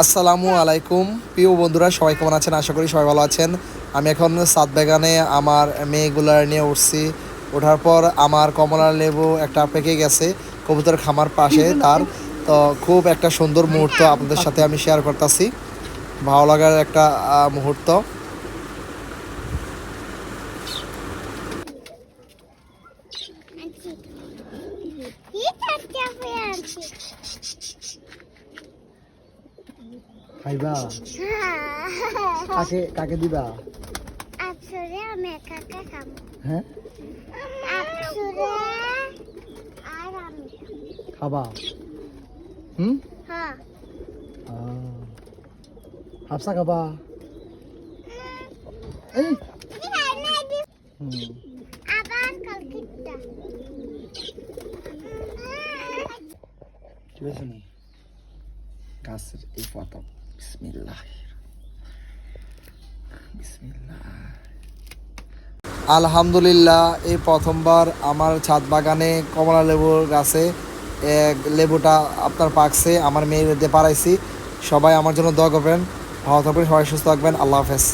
আসসালামু আলাইকুম। প্রিয় বন্ধুরা, সবাই কেমন আছেন? আশা করি সবাই ভালো আছেন। আমি এখন সাত বাগানে আমার মেয়েগুলার নিয়ে উঠছি। ওঠার পর আমার কমলা লেবু একটা পেকে গেছে, কবুতর খামার পাশে তার। তো খুব একটা সুন্দর মুহূর্ত আপনাদের সাথে আমি শেয়ার করতেছি। ভালো লাগার একটা মুহূর্ত। খাইবা? কাকে কাকে দিবা? আপসরে আমি একা একা খাব। হ্যাঁ? আপসরে আর আমি। খাবা? হুম? হ্যাঁ। হাফসা খাবা? এই। আবার কালকেটা ঠিক আছে নি? গাছের এই পাতা বিসমিল্লাহ। আলহামদুলিল্লাহ, এই প্রথমবার আমার ছাদ বাগানে কমলা লেবুর গাছে লেবুটা আপনার পাকছে, আমার মেয়ের দিয়ে পারাইছি সবাই আমার জন্য দোয়া করবেন, ভালো থাকবেন, সবাই সুস্থ থাকবেন, আল্লাহ হাফেজ।